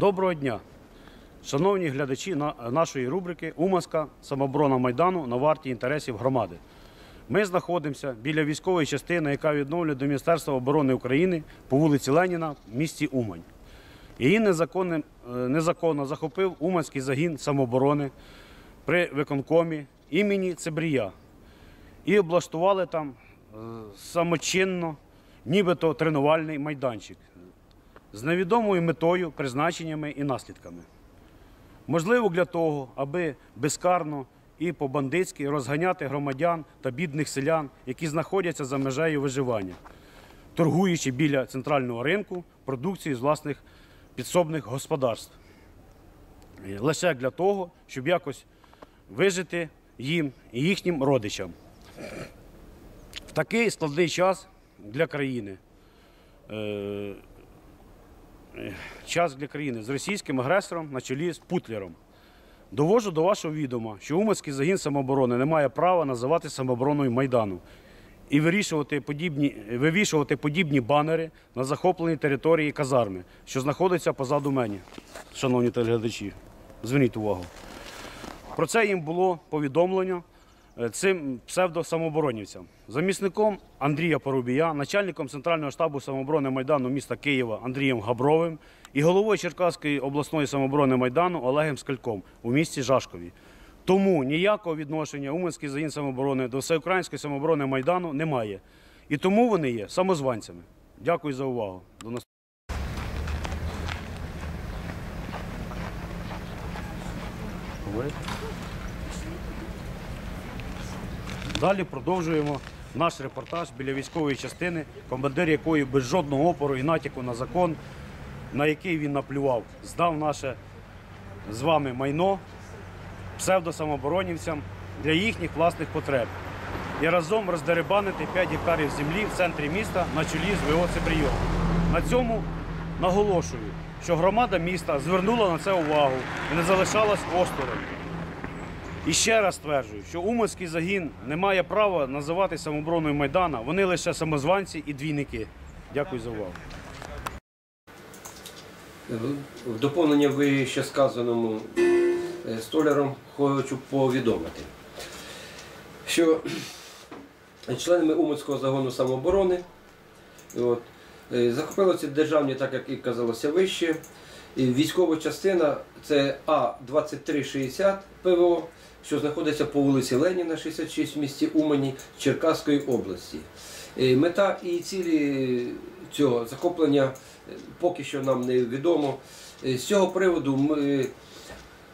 Доброго дня, шановні глядачі нашої рубрики Уманська самооборона Майдану на варті інтересів громади. Ми знаходимося біля військової частини, яка відновлює до Міністерства оборони України по вулиці Леніна в місті Умань. Її незаконним, е, незаконно захопив Уманський загін самооборони при виконкомі імені Цебрія і облаштували там е, самочинно, нібито тренувальний майданчик з невідомою метою, призначеннями і наслідками. Можливо, для того, аби безкарно і по-бандитськи розганяти громадян та бідних селян, які знаходяться за межею виживання, торгуючи біля центрального ринку продукцією з власних підсобних господарств. Е, Лише для того, щоб якось вижити їм і їхнім родичам. В такий складний час для країни. Час для країни з російським агресором на чолі з Путлером. Довожу до вашого відома, що Уманський загін самооборони не має права називати самообороною Майдану і вирішувати подібні, вивішувати подібні банери на захопленій території казарми, що знаходиться позаду мене, шановні телеглядачі. Зверніть увагу. Про це їм було повідомлено е, цим псевдосамооборонівцям. Замісником Андрія Порубія, начальником Центрального штабу самооборони Майдану міста Києва Андрієм Габровим і головою Черкаської обласної самооборони Майдану Олегом Скальком у місті Жашкові. Тому ніякого відношення Уманський загін самооборони до всеукраїнської самооборони Майдану немає. І тому вони є самозванцями. Дякую за увагу. До наступного. Далі продовжуємо наш репортаж біля військової частини, командир якої без жодного опору і натяку на закон, на який він наплював, здав наше з вами майно псевдосамооборонівцям для їхніх власних потреб. І разом роздеребанити 5 гектарів землі в центрі міста на чолі з ВО «Цибрійов». На цьому наголошую, що громада міста звернула на це увагу і не залишалась осторонь. І ще раз стверджую, що Уманський загін не має права називати самообороною Майдана. Вони лише самозванці і двійники. Дякую за увагу. В доповнення вище сказаному е, столяром хочу повідомити, що членами Уманського загону самооборони от, е, захопили ці державні, так як і казалося вище, військова частина це А-2360 ПВО, що знаходиться по вулиці Леніна, 66 в місті Умані Черкаської області. Е, Мета і цілі цього захоплення е, поки що нам не відомо. Е, З цього приводу ми,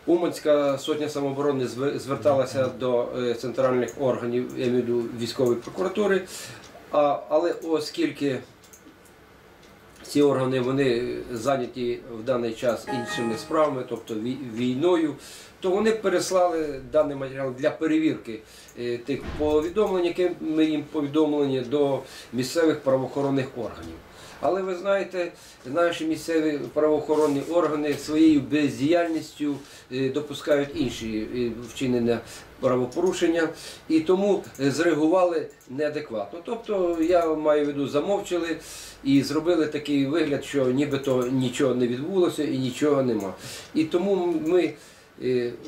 Уманська сотня самооборони зверталася до центральних органів я маю військової прокуратури, але оскільки ці органи вони зайняті в даний час іншими справами, тобто вій- війною, то вони переслали даний матеріал для перевірки е, тих повідомлень, які ми їм повідомлені до місцевих правоохоронних органів. Але ви знаєте, наші місцеві правоохоронні органи своєю бездіяльністю е, допускають інші е, вчинення правопорушення і тому е, зреагували неадекватно. Тобто я маю в виду, замовчали і зробили такий вигляд, що нібито нічого не відбулося і нічого нема. І тому ми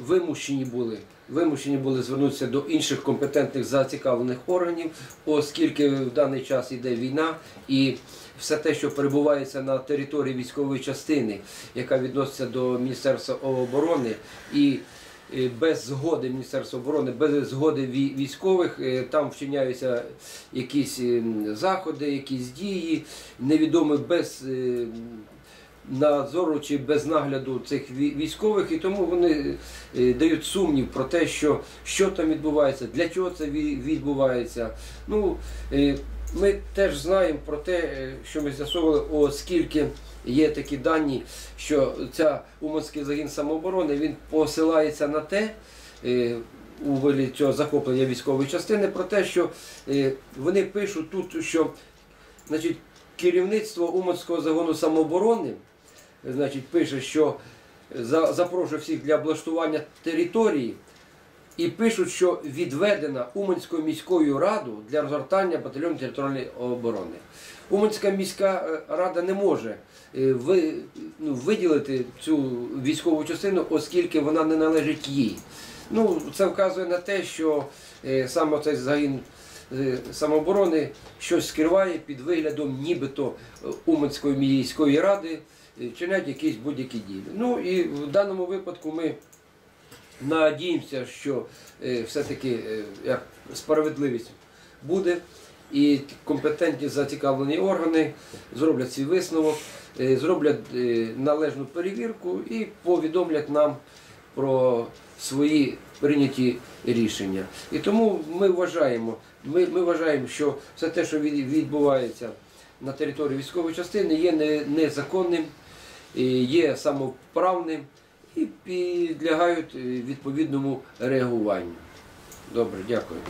вимушені були. Вимушені були звернутися до інших компетентних зацікавлених органів, оскільки в даний час йде війна і все те, що перебувається на території військової частини, яка відноситься до Міністерства оборони, і без згоди Міністерства оборони, без згоди вій- військових, е, там вчиняються якісь е, заходи, якісь дії, невідомі без е, надзору чи без нагляду цих вій- військових, і тому вони е, дають сумнів про те, що, що там відбувається, для чого це відбувається. Ну, е, ми теж знаємо про те, е, що ми з'ясовували, оскільки є такі дані, що ця Уманський загін самооборони він посилається на те. У вигляді цього захоплення військової частини про те, що вони пишуть тут, що значить, керівництво Уманського загону самооборони значить, пише, що запрошує всіх для облаштування території і пишуть, що відведена Уманською міською радою для розгортання батальйону територіальної оборони. Уманська міська е, рада не може е, ну, виділити цю військову частину, оскільки вона не належить їй. Ну, це вказує на те, що е, саме цей загін е, самооборони щось скриває під виглядом нібито е, Уманської міської ради, е, чинять якісь будь-які дії. Ну і в даному випадку ми надіємося, що е, все-таки е, справедливість буде, і компетентні зацікавлені органи зроблять свій висновок, е, зроблять е, належну перевірку і повідомлять нам про свої прийняті рішення. І тому ми вважаємо, ми, ми вважаємо, що все те, що від- відбувається на території військової частини, є незаконним, е, є самоправним і підлягають е, відповідному реагуванню. Добре, дякую.